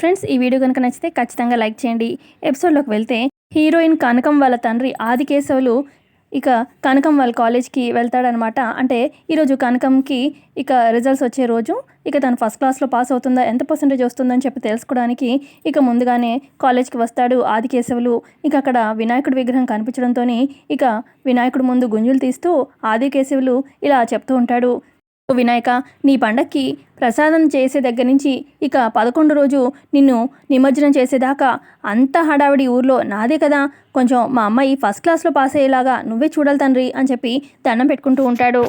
Friends ఈ video కనుక నచ్చితే ఖచ్చితంగా లైక్ చేయండి. ఎపిసోడ్లోకి వెళ్తే హీరోయిన్ కనకం వాళ్ళ తండ్రి ఆదికేశవులు ఇక కనకం వాళ్ళ కాలేజ్కి వెళ్తాడనమాట. అంటే ఈరోజు కనకంకి ఇక రిజల్ట్స్ వచ్చే రోజు ఇక తను ఫస్ట్ క్లాస్లో పాస్ అవుతుందా ఎంత పర్సెంటేజ్ వస్తుందని చెప్పి తెలుసుకోవడానికి ఇక ముందుగానే కాలేజ్కి వస్తాడు ఆదికేశవులు. ఇక అక్కడ వినాయకుడి విగ్రహం కనిపించడంతో ఇక వినాయకుడు ముందు గుంజులు తీస్తూ ఆదికేశవులు ఇలా చెప్తూ ఉంటాడు. వినాయక నీ పండక్కి ప్రసాదం చేసే దగ్గర నుంచి ఇక పదకొండు రోజు నిన్ను నిమజ్జనం చేసేదాకా అంత హడావిడి ఊర్లో నాదే కదా. కొంచెం మా అమ్మాయి ఫస్ట్ క్లాస్లో పాస్ అయ్యేలాగా నువ్వే చూడాలి తండ్రి అని చెప్పి దండం పెట్టుకుంటూ ఉంటాడు.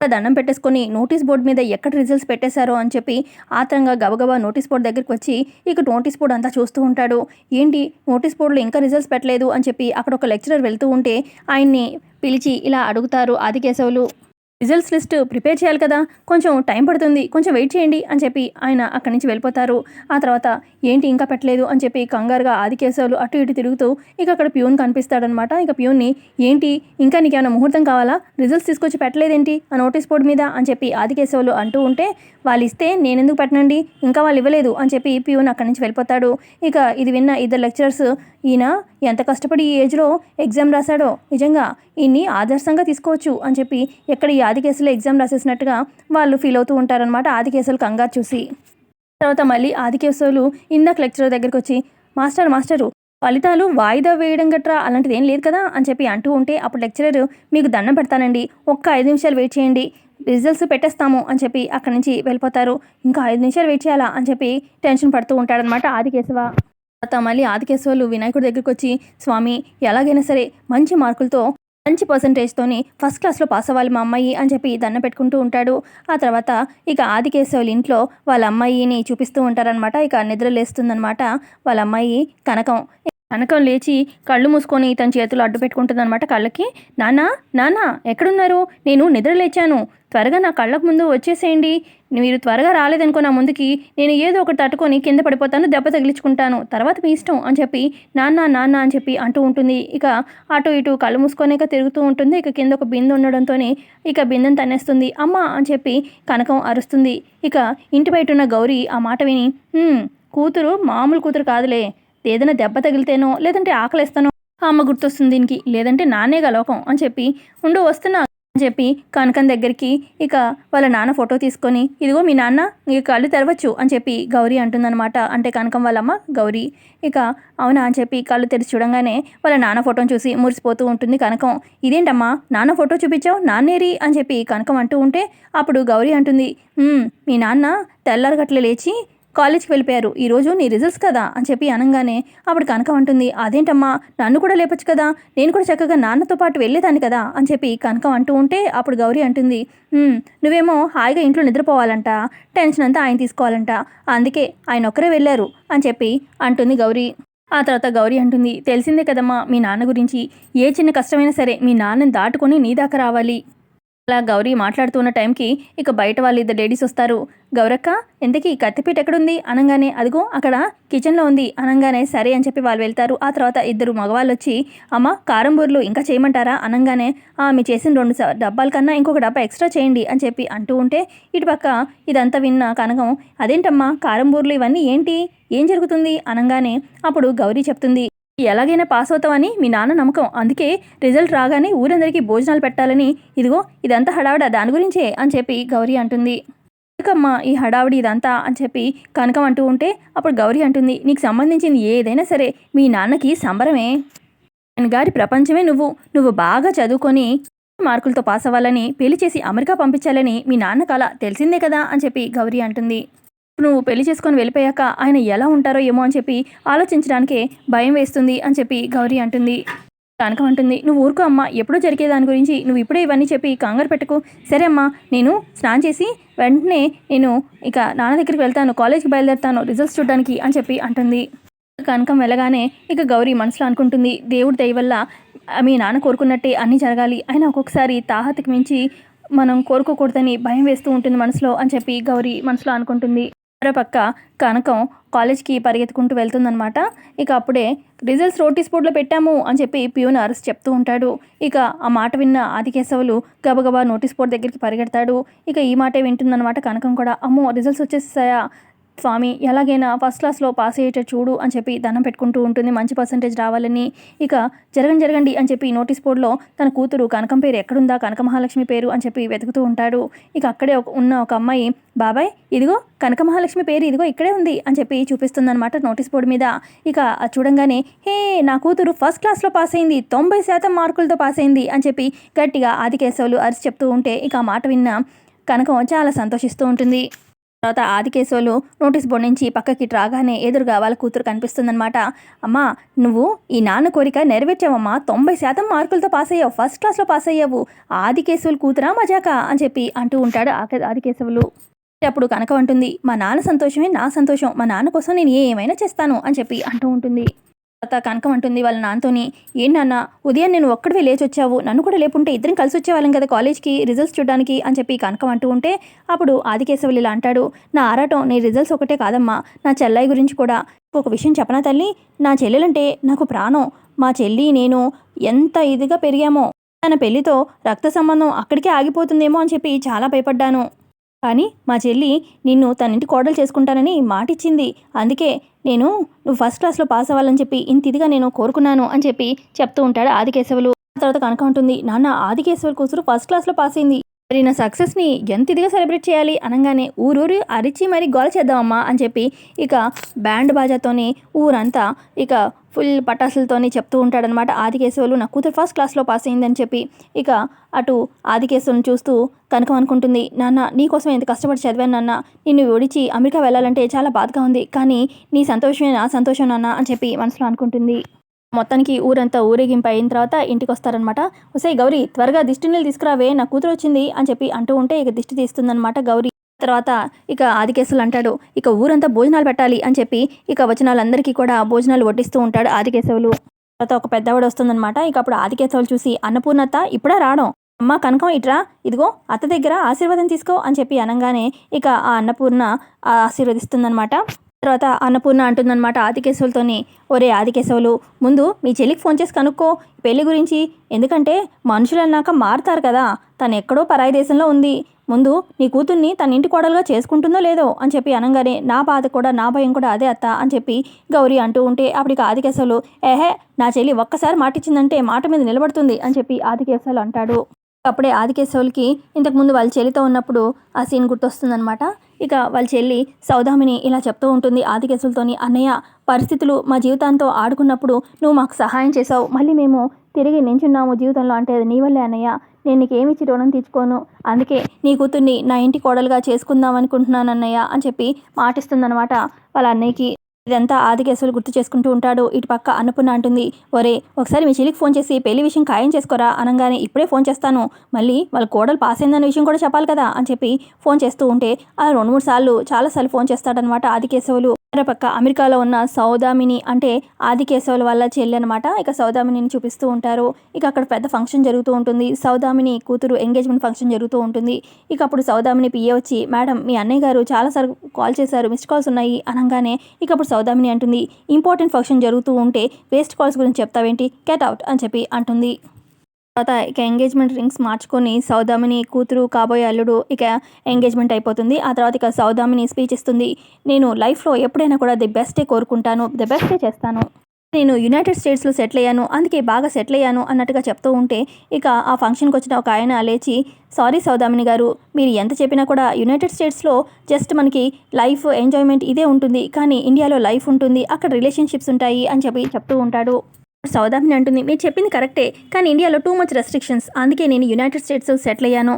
దండం పెట్టేసుకొని నోటీస్ బోర్డు మీద ఎక్కడ రిజల్ట్స్ పెట్టేశారో అని చెప్పి ఆత్రంగా గబగబా నోటీస్ బోర్డు దగ్గరికి వచ్చి ఇక నోటీస్ బోర్డు అంతా చూస్తూ ఉంటాడు. ఏంటి? నోటీస్ బోర్డులో ఇంకా రిజల్ట్స్ పెట్టలేదు అని చెప్పి అక్కడ ఒక లెక్చరర్ వెళ్తూ ఉంటే ఆయన్ని పిలిచి ఇలా అడుగుతారు ఆదికేశవులు. రిజల్ట్స్ లిస్ట్ ప్రిపేర్ చేయాలి కదా. కొంచెం టైం పడుతుంది. కొంచెం వెయిట్ చేయండి అని చెప్పి ఆయన అక్కడి నుంచి వెళ్ళిపోతారు. ఆ తర్వాత ఏంటి ఇంకా పెట్టలేదు అని చెప్పి కంగారుగా ఆదికేశవులు అటు ఇటు తిరుగుతూ ఇక అక్కడ ప్యూన్ కనిపిస్తాడనమాట ఇక ప్యూన్ని ఏంటి? ఇంకా నీకేమైనా ముహూర్తం కావాలా? రిజల్ట్స్ తీసుకొచ్చి పెట్టలేదేంటి? ఆ నోటీస్ బోర్డు మీద అని చెప్పి ఆదికేశవులు అంటూ ఉంటే వాళ్ళు ఇస్తే నేనెందుకు పెట్టనండి? ఇంకా వాళ్ళు ఇవ్వలేదు అని చెప్పి ప్యూన్ అక్కడి నుంచి వెళ్ళిపోతాడు. ఇక ఇది విన్న ఇద్దరు లెక్చరర్స్ ఈయన ఎంత కష్టపడి ఈ ఏజ్లో ఎగ్జామ్ రాశాడో. నిజంగా ఈయన్ని ఆదర్శంగా తీసుకోవచ్చు అని చెప్పి ఎక్కడ ఈ ఆది కేసులో ఎగ్జామ్ రాసేసినట్టుగా వాళ్ళు ఫీల్ అవుతూ ఉంటారనమాట ఆది కేసులు కంగారు చూసి. తర్వాత మళ్ళీ ఆది కేసులు ఇందాక లెక్చరర్ దగ్గరికి వచ్చి మాస్టర్ మాస్టరు ఫలితాలు వాయిదా వేయడం గట్రా? అలాంటిది ఏం లేదు కదా? అని చెప్పి అంటూ ఉంటే అప్పుడు లెక్చరర్ మీకు దండం పెడతానండి. ఒక్క ఐదు నిమిషాలు వెయిట్ చేయండి. రిజల్ట్స్ పెట్టేస్తాము అని చెప్పి అక్కడి నుంచి వెళ్ళిపోతారు. ఇంకా ఐదు నిమిషాలు వెయిట్ చేయాలా అని చెప్పి టెన్షన్ పడుతూ ఉంటాడనమాట ఆదికేశవ తర్వాత మళ్ళీ ఆదికేశవులు వినాయకుడి దగ్గరికి వచ్చి స్వామి ఎలాగైనా సరే మంచి మార్కులతో మంచి పర్సంటేజ్తోని ఫస్ట్ క్లాస్లో పాస్ అవ్వాలి మా అమ్మాయి అని చెప్పి దండ పెట్టుకుంటూ ఉంటాడు. ఆ తర్వాత ఇక ఆదికేశవులు ఇంట్లో వాళ్ళ అమ్మాయిని చూపిస్తూ ఉంటారనమాట ఇక నిద్ర లేస్తుందనమాట వాళ్ళ అమ్మాయి కనకం. కనకం లేచి కళ్ళు మూసుకొని తన చేతులు అడ్డు పెట్టుకుంటుందన్నమాట కళ్ళకి. నానా నాన్న ఎక్కడున్నారు? నేను నిద్ర లేచాను. త్వరగా నా కళ్ళకు ముందు వచ్చేసేయండి. మీరు త్వరగా రాలేదనుకో నా ముందుకి నేను ఏదో ఒకటి తట్టుకొని కింద పడిపోతాను దెబ్బ తగిలించుకుంటాను. తర్వాత మీ ఇష్టం అని చెప్పి నాన్న నాన్న అని చెప్పి అంటూ ఉంటుంది. ఇక అటు ఇటు కళ్ళు మూసుకొనేక తిరుగుతూ ఉంటుంది. ఇక కింద ఒక బిందె ఉండడంతో ఇక బిందెను తనేస్తుంది అమ్మ అని చెప్పి కనకం అరుస్తుంది. ఇక ఇంటి బయట ఉన్న గౌరీ ఆ మాట విని కూతురు మామూలు కూతురు కాదులే. ఏదైనా దెబ్బ తగిలితేనో లేదంటే ఆకలిస్తానో? అమ్మ గుర్తొస్తుంది దీనికి. లేదంటే నాన్నేగా లోకం అని చెప్పి ఉండు వస్తున్నా. అని చెప్పి కనకం దగ్గరికి ఇక వాళ్ళ నాన్న ఫోటో తీసుకొని ఇదిగో మీ నాన్న ఇక కళ్ళు తెరవచ్చు అని చెప్పి గౌరీ అంటుందన్నమాట. అంటే కనకం వాళ్ళమ్మ గౌరీ. ఇక అవునా అని చెప్పి కళ్ళు తెరిచి చూడంగానే వాళ్ళ నాన్న ఫోటోని చూసి మురిసిపోతూ ఉంటుంది కనకం. ఇదేంటమ్మా నాన్న ఫోటో చూపించావు నాన్నేరి అని చెప్పి కనకం అంటూ ఉంటే అప్పుడు గౌరీ అంటుంది మీ నాన్న తెల్లారగట్ల లేచి కాలేజ్కి వెళ్ళిపోయారు. ఈరోజు నీ రిజల్ట్స్ కదా? అని చెప్పి అనగానే అప్పుడు కనక అంటుంది. అదేంటమ్మా? నన్ను కూడా లేపచ్చు కదా? నేను కూడా చక్కగా నాన్నతో పాటు వెళ్ళేదాన్ని కదా? అని చెప్పి కనక అంటూ ఉంటే అప్పుడు గౌరీ అంటుంది నువ్వేమో హాయిగా ఇంట్లో నిద్రపోవాలంట. టెన్షన్ అంతా ఆయన తీసుకోవాలంట. అందుకే ఆయన ఒక్కరే వెళ్ళారు. అని చెప్పి అంటుంది గౌరీ. ఆ తర్వాత గౌరీ అంటుంది తెలిసిందే కదమ్మా మీ నాన్న గురించి. ఏ చిన్న కష్టమైనా సరే మీ నాన్నని దాటుకొని నీ దాకా రావాలి. అలా గౌరీ మాట్లాడుతున్న టైంకి ఇక బయట వాళ్ళు ఇద్దరు లేడీస్ వస్తారు. గౌరక్క ఎంతకీ కత్తిపీట ఎక్కడుంది? అనగానే అదిగో అక్కడ కిచెన్లో ఉంది. అనగానే సరే అని చెప్పి వాళ్ళు వెళ్తారు. ఆ తర్వాత ఇద్దరు మగవాళ్ళు వచ్చి అమ్మ కారం బూర్లు ఇంకా చేయమంటారా? అనగానే ఆమె చేసిన రెండు డబ్బాల కన్నా ఇంకొక డబ్బా ఎక్స్ట్రా చేయండి అని చెప్పి అంటూ ఉంటే ఇటుపక్క ఇదంతా విన్న కనకం అదేంటమ్మా కారం బూర్లు ఇవన్నీ ఏంటి? ఏం జరుగుతుంది? అనగానే అప్పుడు గౌరీ చెప్తుంది ఎలాగైనా పాస్ అవుతావని మీ నాన్న నమ్మకం. అందుకే రిజల్ట్ రాగానే ఊరందరికీ భోజనాలు పెట్టాలని ఇదిగో ఇదంతా హడావిడ దాని గురించే అని చెప్పి గౌరీ అంటుంది. ఎందుకమ్మా ఈ హడావిడి ఇదంతా అని చెప్పి కనకం అంటూ ఉంటే అప్పుడు గౌరీ అంటుంది నీకు సంబంధించింది ఏదైనా సరే మీ నాన్నకి సంబరమే. నేను గారి ప్రపంచమే నువ్వు. నువ్వు బాగా చదువుకొని మార్కులతో పాస్ అవ్వాలని పెళ్ళి చేసి అమెరికా పంపించాలని మీ నాన్న కల తెలిసిందే కదా? అని చెప్పి గౌరీ అంటుంది. నువ్వు పెళ్ళి చేసుకొని వెళ్ళిపోయాక ఆయన ఎలా ఉంటారో ఏమో అని చెప్పి ఆలోచించడానికే భయం వేస్తుంది అని చెప్పి గౌరీ అంటుంది. కనకం అంటుంది నువ్వు ఊరుకో అమ్మా ఎప్పుడో జరిగే దాని గురించి నువ్వు ఇప్పుడే ఇవన్నీ చెప్పి కంగారు పెట్టుకో. సరే అమ్మా నేను స్నానం చేసి వెంటనే నేను ఇక నాన్న దగ్గరికి వెళ్తాను కాలేజ్కి బయలుదేరుతాను రిజల్ట్స్ చూడడానికి అని చెప్పి అంటుంది. కనకం వెళ్ళగానే ఇక గౌరీ మనసులో అనుకుంటుంది దేవుడి దయ వల్ల మీ నాన్న కోరుకున్నట్టే అన్నీ జరగాలి. ఆయన ఒక్కొక్కసారి తాహతకి మించి మనం కోరుకోకూడదని భయం వేస్తూ ఉంటుంది మనసులో అని చెప్పి గౌరీ మనసులో అనుకుంటుంది. మరోపక్క కనకం కాలేజ్కి పరిగెత్తుకుంటూ వెళ్తుందనమాట ఇక అప్పుడే రిజల్ట్స్ నోటీస్ బోర్డులో పెట్టాము అని చెప్పి ప్యూన్ అరెస్ట్ చెప్తూ ఉంటాడు. ఇక ఆ మాట విన్న ఆదికేశవులు గబగబా నోటీస్ బోర్డు దగ్గరికి పరిగెడతాడు. ఇక ఈ మాటే వింటుందన్నమాట కనకం కూడా. అమ్మో రిజల్ట్స్ వచ్చేసాయా? స్వామి ఎలాగైనా ఫస్ట్ క్లాస్లో పాస్ అయ్యేటట్టు చూడు అని చెప్పి దండం పెట్టుకుంటూ ఉంటుంది. మంచి పర్సంటేజ్ రావాలని ఇక జరగండి జరగండి అని చెప్పి నోటీస్ బోర్డులో తన కూతురు కనకం పేరు ఎక్కడుందా కనక మహాలక్ష్మి పేరు అని చెప్పి వెతుకుతూ ఉంటాడు. ఇక అక్కడే ఒక- ఉన్న ఒక అమ్మాయి బాబాయ్ ఇదిగో కనక మహాలక్ష్మి పేరు ఇదిగో ఇక్కడే ఉంది అని చెప్పి చూపిస్తుందన్నమాట నోటీస్ బోర్డు మీద. ఇక చూడంగానే హే నా కూతురు ఫస్ట్ క్లాస్లో పాస్ అయింది తొంభై శాతం మార్కులతో పాస్ అయింది అని చెప్పి గట్టిగా ఆదికేశవులు అరిచి చెప్తూ ఉంటే ఇక ఆ మాట విన్న కనకం చాలా సంతోషిస్తూ ఉంటుంది. తర్వాత ఆదికేశవులు నోటీస్ బోర్డు నుంచి పక్కకి రాగానే ఎదురుగా వాళ్ళ కూతురు కనిపిస్తుందన్నమాట. అమ్మా నువ్వు ఈ నాన్న కోరిక నెరవేర్చావమ్మా. తొంభై శాతం మార్కులతో పాస్ అయ్యావు. ఫస్ట్ క్లాస్లో పాస్ అయ్యావు. ఆదికేశవులు కూతురా మజాక? అని చెప్పి అంటూ ఉంటాడు ఆదికేశవులు. అప్పుడు కనక ఉంటుంది మా నాన్న సంతోషమే నా సంతోషం. మా నాన్న కోసం నేను ఏమైనా చేస్తాను. అని చెప్పి అంటూ ఉంటుంది. తర్వాత కనకం అంటుంది వాళ్ళ నాన్నతోని ఏం నాన్న ఉదయం నేను ఒక్కడివే లేచి వచ్చావు నన్ను కూడా లేపుంటే ఇద్దరం కలిసి వచ్చేవాళ్ళం కదా కాలేజ్కి రిజల్ట్స్ చూడడానికి అని చెప్పి కనకం అంటూ ఉంటే అప్పుడు ఆదికేశవులు ఇలా అంటాడు నా ఆరాటం నీ రిజల్ట్స్ ఒకటే కాదమ్మా నా చెల్లయ్య గురించి కూడా. ఒక విషయం చెప్పనా తల్లి? నా చెల్లెలంటే నాకు ప్రాణం. మా చెల్లి నేను ఎంత ఇదిగా పెరిగామో తన పెళ్ళితో రక్త సంబంధం అక్కడికే ఆగిపోతుందేమో అని చెప్పి చాలా భయపడ్డాను. కానీ మా చెల్లి నిన్ను తన ఇంటి కోడలు చేసుకుంటానని మాటిచ్చింది. అందుకే నేను నువ్వు ఫస్ట్ క్లాస్లో పాస్ అవ్వాలని చెప్పి ఇంత ఇదిగా నేను కోరుకున్నాను అని చెప్పి చెప్తూ ఉంటాడు ఆదికేశవులు. ఆ తర్వాత కనుక ఉంటుంది నాన్న ఆదికేశవుల కూతురు ఫస్ట్ క్లాస్లో పాస్ అయింది. మరి నా సక్సెస్ని ఎంత ఇదిగా సెలబ్రేట్ చేయాలి అనగానే ఊరూరు అరిచి మరి గోల చేద్దామమ్మా అని చెప్పి ఇక బ్యాండ్ బాజాతోని ఊరంతా ఇక ఫుల్ పటాసులతోని చెప్తూ ఉంటాడనమాట ఆదికేశవులు నా కూతురు ఫస్ట్ క్లాస్లో పాస్ అయిందని చెప్పి. ఇక అటు ఆదికేశవులను చూస్తూ కనుక అనుకుంటుంది నాన్న నీకోసం ఎంత కష్టపడి చదివాను నాన్న. నిన్ను విడిచి అమెరికా వెళ్ళాలంటే చాలా బాధగా ఉంది కానీ నీ సంతోషమే నా సంతోషం నాన్న అని చెప్పి మనసులో అనుకుంటుంది. మొత్తానికి ఊరంతా ఊరేగింపు అయిన తర్వాత ఇంటికి వస్తారనమాట ఒసే గౌరీ త్వరగా దిష్టి నీళ్ళు తీసుకురావే నా కూతురు వచ్చింది అని చెప్పి అంటూ ఉంటే ఇక దిష్టి తీస్తుందనమాట గౌరీ. తర్వాత ఇక ఆదికేశులు అంటాడు ఇక ఊరంతా భోజనాలు పెట్టాలి అని చెప్పి ఇక వచనాలందరికీ కూడా భోజనాలు వడ్డిస్తూ ఉంటాడు ఆదికేశవులు. తర్వాత ఒక పెద్దవాడు వస్తుందన్నమాట. ఇక అప్పుడు ఆదికేశవులు చూసి అన్నపూర్ణత ఇప్పుడే రావడం అమ్మ కనకం ఇట్రా. ఇదిగో అత్త దగ్గర ఆశీర్వాదం తీసుకో అని చెప్పి అనగానే ఇక ఆ అన్నపూర్ణ ఆ ఆశీర్వదిస్తుందన్నమాట. తర్వాత అన్నపూర్ణ అంటుందన్నమాట ఆదికేశవులతోని ఒరే ఆదికేశవులు ముందు మీ చెల్లికి ఫోన్ చేసి కనుక్కో. పెళ్ళి గురించి ఎందుకంటే మనుషులు అన్నాక మారుతారు కదా. తను ఎక్కడో పరాయి దేశంలో ఉంది. ముందు నీ కూతుర్ని తన ఇంటి కోడలుగా చేసుకుంటుందో లేదో అని చెప్పి అనగానే నా బాధ కూడా నా భయం కూడా అదే అత్త అని చెప్పి గౌరీ అంటూ ఉంటే అప్పటికి ఆదికేశవులు ఏహే నా చెల్లి ఒక్కసారి మాటిచ్చిందంటే మాట మీద నిలబడుతుంది అని చెప్పి ఆదికేశవులు అంటాడు. అప్పుడే ఆదికేశవులకి ఇంతకుముందు వాళ్ళ చెల్లితో ఉన్నప్పుడు ఆ సీన్ గుర్తొస్తుందనమాట ఇక వాళ్ళ చెల్లి సౌదామిని ఇలా చెప్తూ ఉంటుంది ఆదికేశవులతోని అన్నయ్య పరిస్థితులు మా జీవితాంతో ఆడుకున్నప్పుడు నువ్వు మాకు సహాయం చేసావు మళ్ళీ మేము తిరిగి నించున్నాము జీవితంలో అంటే అది నీ వల్లే అన్నయ్య. నేను నీకేమి ఇచ్చి రుణం తీర్చుకోను. అందుకే నీ కూతుర్ని నా ఇంటి కోడలుగా చేసుకుందాం అనుకుంటున్నాను అన్నయ్య అని చెప్పి మాటిస్తుందన్నమాట. వాళ్ళ అన్నయ్యకి ఇదంతా ఆదికేశవులు గుర్తు చేసుకుంటూ ఉంటాడు. ఇటు పక్క అన్నపూర్ణ అంటుంది ఒరే ఒకసారి మీ చెల్లికి ఫోన్ చేసి పెళ్ళి విషయం ఖాయం చేసుకోరా అనగానే ఇప్పుడే ఫోన్ చేస్తాను. మళ్ళీ వాళ్ళ కోడలు పాస్ అయిందన్న విషయం కూడా చెప్పాలి కదా అని చెప్పి ఫోన్ చేస్తూ ఉంటే అలా రెండు మూడు సార్లు చాలాసార్లు ఫోన్ చేస్తాడనమాట ఆదికేశవులు పక్క అమెరికాలో ఉన్న సౌదామిని అంటే ఆదికేశవుల వల్ల చెల్లి అనమాట ఇక సౌదామినిని చూపిస్తూ ఉంటారు. ఇక అక్కడ పెద్ద ఫంక్షన్ జరుగుతూ ఉంటుంది. సౌదామిని కూతురు ఎంగేజ్మెంట్ ఫంక్షన్ జరుగుతూ ఉంటుంది. ఇక అప్పుడు సౌదామిని పిఏ వచ్చి మేడం మీ అన్నయ్య గారు చాలాసార్లు కాల్ చేశారు. మిస్డ్ కాల్స్ ఉన్నాయి అనగానే ఇక అప్పుడు సౌదామిని అంటుంది. ఇంపార్టెంట్ ఫంక్షన్ జరుగుతూ ఉంటే వేస్ట్ కాల్స్ గురించి చెప్తావేంటి? గెట్ అవుట్ అని చెప్పి అంటుంది. తర్వాత ఇక ఎంగేజ్మెంట్ రింగ్స్ మార్చుకొని సౌదామిని కూతురు కాబోయే అల్లుడు ఇక ఎంగేజ్మెంట్ అయిపోతుంది. ఆ తర్వాత ఇక సౌదామిని స్పీచ్ ఇస్తుంది. నేను లైఫ్లో ఎప్పుడైనా కూడా ది బెస్టే కోరుకుంటాను. ది బెస్టే చేస్తాను. నేను యునైటెడ్ స్టేట్స్లో సెటిల్ అయ్యాను. అందుకే బాగా సెటిల్ అయ్యాను అన్నట్టుగా చెప్తూ ఉంటే ఇక ఆ ఫంక్షన్కి వచ్చిన ఒక ఆయన లేచి సారీ సౌదామిని గారు మీరు ఎంత చెప్పినా కూడా యునైటెడ్ స్టేట్స్లో జస్ట్ మనకి లైఫ్ ఎంజాయ్మెంట్ ఇదే ఉంటుంది. కానీ ఇండియాలో లైఫ్ ఉంటుంది. అక్కడ రిలేషన్షిప్స్ ఉంటాయి అని చెప్పి చెప్తూ ఉంటాడు. సౌదామిని అంటుంది. మీరు చెప్పింది కరెక్టే కానీ ఇండియాలో టూ మచ్ రెస్ట్రిక్షన్స్. అందుకే నేను యునైటెడ్ స్టేట్స్ సెటిల్ అయ్యాను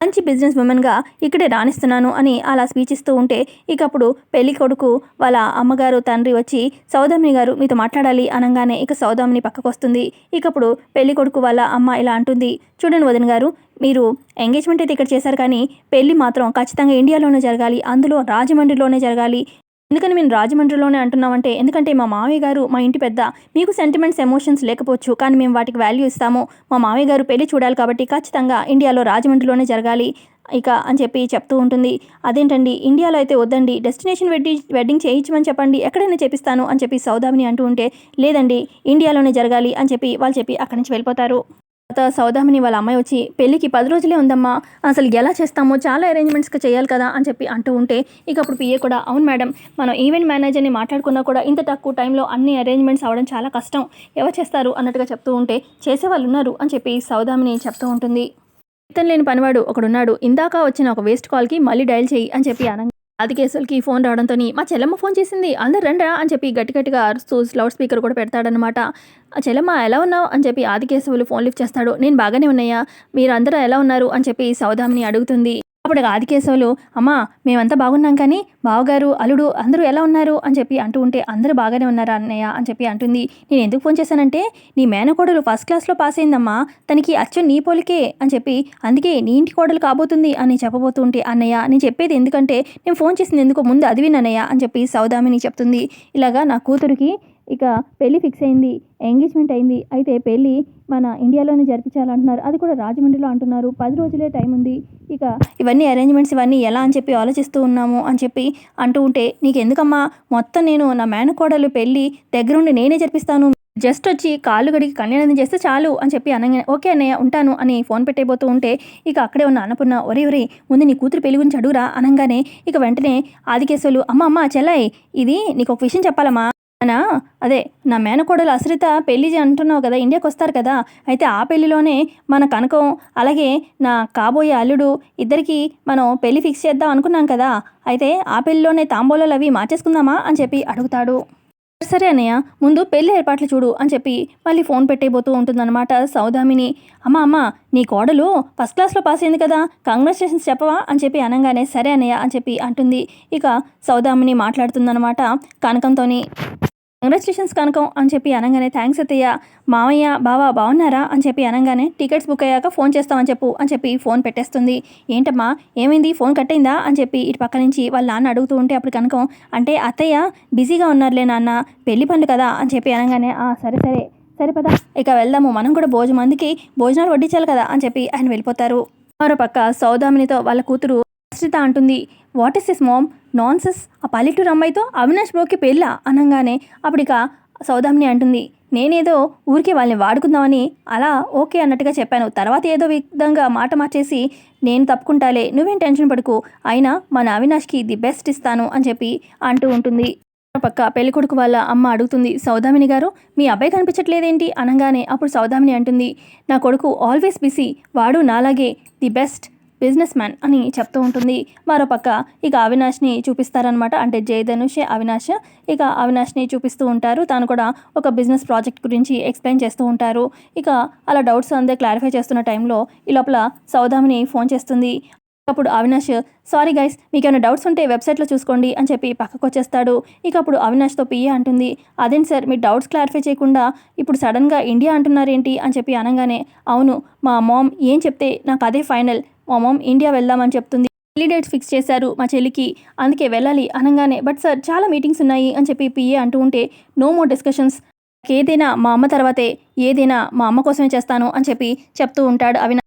మంచి బిజినెస్ ఉమెన్గా ఇక్కడే రాణిస్తున్నాను అని అలా స్పీచ్ ఇస్తూ ఉంటే ఇక అప్పుడు పెళ్ళి కొడుకు వాళ్ళ అమ్మగారు తండ్రి వచ్చి సౌదామిని గారు మీతో మాట్లాడాలి అనగానే ఇక సౌదామిని పక్కకు వస్తుంది ఇక అప్పుడు పెళ్ళి కొడుకు వాళ్ళ అమ్మ ఇలా అంటుంది. చూడండి వదిన గారు మీరు ఎంగేజ్మెంట్ అయితే ఇక్కడ చేశారు కానీ పెళ్ళి మాత్రం ఖచ్చితంగా ఇండియాలోనే జరగాలి అందులో రాజమండ్రిలోనే జరగాలి ఎందుకని మేము రాజమండ్రిలోనే అంటున్నామంటే ఎందుకంటే మా మామయ్య గారు మా ఇంటి పెద్ద మీకు సెంటిమెంట్స్ ఎమోషన్స్ లేకపోవచ్చు కానీ మేము వాటికి వాల్యూ ఇస్తాము. మా మామయ్య గారు పెళ్ళి చూడాలి కాబట్టి ఖచ్చితంగా ఇండియాలో రాజమండ్రిలోనే జరగాలి ఇక అని చెప్పి చెప్తూ ఉంటుంది. అదేంటండి ఇండియాలో అయితే వద్దండి డెస్టినేషన్ వెడ్డింగ్ వెడ్డింగ్ చేయించమని చెప్పండి ఎక్కడైనా చేపిస్తాను అని చెప్పి సౌదామిని అంటూ ఉంటే లేదండి ఇండియాలోనే జరగాలి అని చెప్పి వాళ్ళు చెప్పి అక్కడి నుంచి వెళ్ళిపోతారు. తర్వాత సౌదామిని వాళ్ళ అమ్మాయి వచ్చి పెళ్ళికి పది రోజులే ఉందమ్మా అసలు ఎలా చేస్తామో చాలా అరేంజ్మెంట్స్గా చేయాలి కదా అని చెప్పి అంటూ ఉంటే ఇక అప్పుడు పిఏ కూడా అవును మేడం మనం ఈవెంట్ మేనేజర్ని మాట్లాడుకున్నా కూడా ఇంత తక్కువ టైంలో అన్ని అరేంజ్మెంట్స్ అవ్వడం చాలా కష్టం. ఎవరు చేస్తారు? అన్నట్టుగా చెప్తూ ఉంటే చేసేవాళ్ళు ఉన్నారు అని చెప్పి సౌదామిని చెప్తూ ఉంటుంది. ఇతను లేని పనివాడు ఒకడున్నాడు. ఇందాక వచ్చిన ఒక వేస్ట్ కాల్కి మళ్ళీ డయల్ చేయి అని చెప్పి అనగా ఆదికేశవులకి ఫోన్ రావడంతో మా చెల్లమ్మ ఫోన్ చేసింది అందరు రండా అని చెప్పి గట్టి గట్టిగా అరుస్తూ లౌడ్ స్పీకర్ కూడా పెడతాడనమాట ఆ చెల్లెమ్మ ఎలా ఉన్నావు? అని చెప్పి ఆదికేశవులు ఫోన్ లిఫ్ట్ చేస్తాడు. నేను బాగానే ఉన్నాయా మీరు అందరూ ఎలా ఉన్నారు? అని చెప్పి సౌదామిని అడుగుతుంది. అప్పుడు ఆదికేశవులు అమ్మా మేమంతా బాగున్నాం కానీ బావగారు అల్లుడు అందరూ ఎలా ఉన్నారు? అని చెప్పి అంటూ ఉంటే అందరూ బాగానే ఉన్నారా అన్నయ్య? అని చెప్పి అంటుంది. నేను ఎందుకు ఫోన్ చేశానంటే నీ మేనకోడలు ఫస్ట్ క్లాస్లో పాస్ అయిందమ్మా. తనకి అచ్చం నీ పోలికే. అని చెప్పి అందుకే నీ ఇంటి కోడలు కాబోతుంది అని చెప్పబోతూ ఉంటే అన్నయ్య నేను చెప్పేది ఎందుకంటే నేను ఫోన్ చేసింది ఎందుకో ముందు అది వినన్నయ్య అని చెప్పి సౌదామిని చెప్తుంది. ఇలాగా నా కూతురికి ఇక పెళ్ళి ఫిక్స్ అయింది ఎంగేజ్మెంట్ అయింది. అయితే పెళ్ళి మన ఇండియాలోనే జరిపించాలంటున్నారు. అది కూడా రాజమండ్రిలో అంటున్నారు. పది రోజులే టైం ఉంది. ఇక ఇవన్నీ అరేంజ్మెంట్స్ ఇవన్నీ ఎలా అని చెప్పి ఆలోచిస్తూ ఉన్నాము అని చెప్పి అంటూ ఉంటే నీకు ఎందుకమ్మా మొత్తం నేను నా మేనకోడలు పెళ్ళి దగ్గరుండి నేనే జరిపిస్తాను. జస్ట్ వచ్చి కాళ్ళు గడికి కన్యానందం చేస్తే చాలు అని చెప్పి అనగానే ఓకే అన్నయ్య ఉంటాను అని ఫోన్ పెట్టేబోతూ ఉంటే ఇక అక్కడే ఉన్న అన్నపూర్ణ ఒరే ఒరే ముందు నీ కూతురు పెళ్ళి గురించి అడుగురా అనగానే ఇక వెంటనే ఆదికేశవులు అమ్మ అమ్మ చెల్లాయి ఇది నీకు ఒక విషయం చెప్పాలమ్మా. నా అదే నా మేనకోడలు అశ్రిత పెళ్ళి అంటున్నావు కదా ఇండియాకి వస్తారు కదా అయితే ఆ పెళ్ళిలోనే మన కనకం అలాగే నా కాబోయే అల్లుడు ఇద్దరికి మనం పెళ్ళి ఫిక్స్ చేద్దాం అనుకున్నాం కదా అయితే ఆ పెళ్ళిలోనే తాంబూలాలు అవి మార్చేసుకుందామా అని చెప్పి అడుగుతాడు. సరే అన్నయ్య ముందు పెళ్ళి ఏర్పాట్లు చూడు అని చెప్పి మళ్ళీ ఫోన్ పెట్టేయబోతూ ఉంటుందన్నమాట సౌదామిని. అమ్మ అమ్మ నీ కోడలు ఫస్ట్ క్లాస్లో పాస్ అయింది కదా కంగ్రాచులేషన్స్ చెప్పవా అని చెప్పి అనగానే సరే అన్నయ్య అని చెప్పి అంటుంది. ఇక సౌదామిని మాట్లాడుతుందన్నమాట కనకంతోని. కంగ్రాచులేషన్స్ కనకం అని చెప్పి అనగానే థ్యాంక్స్ అత్తయ్య. మామయ్య బావా బాగున్నారా అని చెప్పి అనగానే టికెట్స్ బుక్ అయ్యాక ఫోన్ చేస్తామని చెప్పు అని చెప్పి ఫోన్ పెట్టేస్తుంది. ఏంటమ్మా ఏమైంది? ఫోన్ కట్టయిందా అని చెప్పి ఇటు పక్క నుంచి వాళ్ళ నాన్న అడుగుతూ ఉంటే అప్పుడు కనకం అంటే అత్తయ్య బిజీగా ఉన్నారులే నాన్న. పెళ్ళి పనులు కదా? అని చెప్పి అనగానే "ఆ, సరే సరే. సరే పదా. ఇక వెళ్దాము. మనం కూడా భోజనం మందికి భోజనాలు వడ్డించాలి కదా? అని చెప్పి ఆయన వెళ్ళిపోతారు. మరో పక్క సౌదామినితో వాళ్ళ కూతురు హర్షిత అంటుంది. What is is mom? Nonsense. ఆ పల్లెటూరు అమ్మాయితో అవినాష్ బ్రోకి పెళ్ళా? అనగానే అప్పుడిక సౌదామిని అంటుంది. నేనేదో ఊరికే వాళ్ళని వాడుకుందామని అలా ఓకే అన్నట్టుగా చెప్పాను. తర్వాత ఏదో విధంగా మాట మార్చేసి నేను తప్పుకుంటాలే. నువ్వేం టెన్షన్ పడుకు. అయినా మన అవినాష్కి ది బెస్ట్ ఇస్తాను అని చెప్పి అంటూ ఉంటుంది. పక్క పెళ్ళికొడుకు వాళ్ళ అమ్మ అడుగుతుంది. సౌదామిని గారు మీ అబ్బాయి కనిపించట్లేదేంటి? అనగానే అప్పుడు సౌదామిని అంటుంది. నా కొడుకు ఆల్వేస్ బిజీ. వాడు నాలాగే ది బెస్ట్. బిజినెస్ మ్యాన్ అని చెప్తూ ఉంటుంది. మరోపక్క ఇక అవినాష్ని చూపిస్తారనమాట అంటే జయధనుష్ అవినాష్ ఇక అవినాష్ని చూపిస్తూ ఉంటారు. తాను కూడా ఒక బిజినెస్ ప్రాజెక్ట్ గురించి ఎక్స్ప్లెయిన్ చేస్తూ ఉంటారు. ఇక అలా డౌట్స్ అందే క్లారిఫై చేస్తున్న టైంలో ఈ లోపల సౌదామిని ఫోన్ చేస్తుంది. అప్పుడు అవినాష్ సారీ గైస్ మీకు ఏమైనా డౌట్స్ ఉంటే వెబ్సైట్లో చూసుకోండి అని చెప్పి పక్కకు వచ్చేస్తాడు ఇక అప్పుడు అవినాష్తో పియ్య అంటుంది. అదేంటి సార్ మీ డౌట్స్ క్లారిఫై చేయకుండా ఇప్పుడు సడన్గా ఇండియా అంటున్నారేంటి? అని చెప్పి అనగానే అవును మా మామ్ ఏం చెప్తే నాకు అదే ఫైనల్. మా మామ్ ఇండియా వెళ్దామని చెప్తుంది. పెళ్ళి డేట్స్ ఫిక్స్ చేశారు మా చెల్లికి. అందుకే వెళ్ళాలి అనగానే. బట్ సార్ చాలా మీటింగ్స్ ఉన్నాయి అని చెప్పి పిఏ అంటూ ఉంటే నో మోర్ డిస్కషన్స్. ఏదైనా మా అమ్మ తర్వాతే. ఏదైనా మా అమ్మ కోసమే చేస్తాను అని చెప్పి చెప్తూ ఉంటాడు అవినా